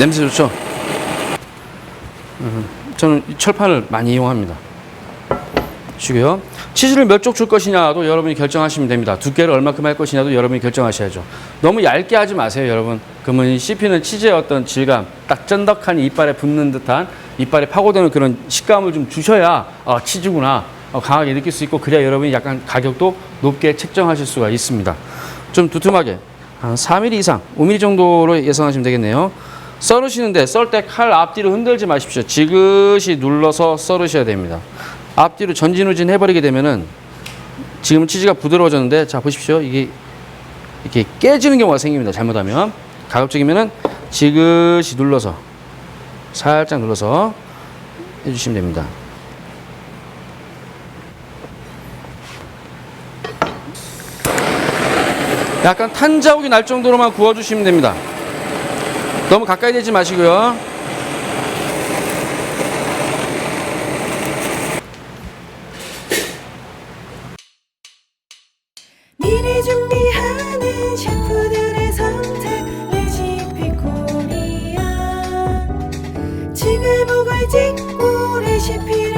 냄새 좋죠? 음, 저는 이 철판을 많이 이용합니다. 주고요. 치즈를 몇 쪽 줄 것이냐도 여러분이 결정하시면 됩니다. 두께를 얼마큼 할 것이냐도 여러분이 결정하셔야죠. 너무 얇게 하지 마세요, 여러분. 그러면 이 씹히는 치즈의 어떤 질감, 딱 쫀득한 이빨에 붙는 듯한 이빨에 파고드는 그런 식감을 좀 주셔야 아, 치즈구나 어, 강하게 느낄 수 있고 그래야 여러분이 약간 가격도 높게 책정하실 수가 있습니다. 좀 두툼하게 한 4mm 이상, 5mm 정도로 예상하시면 되겠네요. 썰으시는데 썰 때 칼 앞뒤로 흔들지 마십시오. 지그시 눌러서 썰으셔야 됩니다. 앞뒤로 전진후진 해버리게 되면은 지금 치즈가 부드러워졌는데 자 보십시오. 이게 이렇게 깨지는 경우가 생깁니다. 잘못하면 가급적이면은 지그시 눌러서 살짝 눌러서 해주시면 됩니다. 약간 탄 자국이 날 정도로만 구워주시면 됩니다. 너무 가까이 대지 마시고요. 코리아 지글복을 찍고 레시피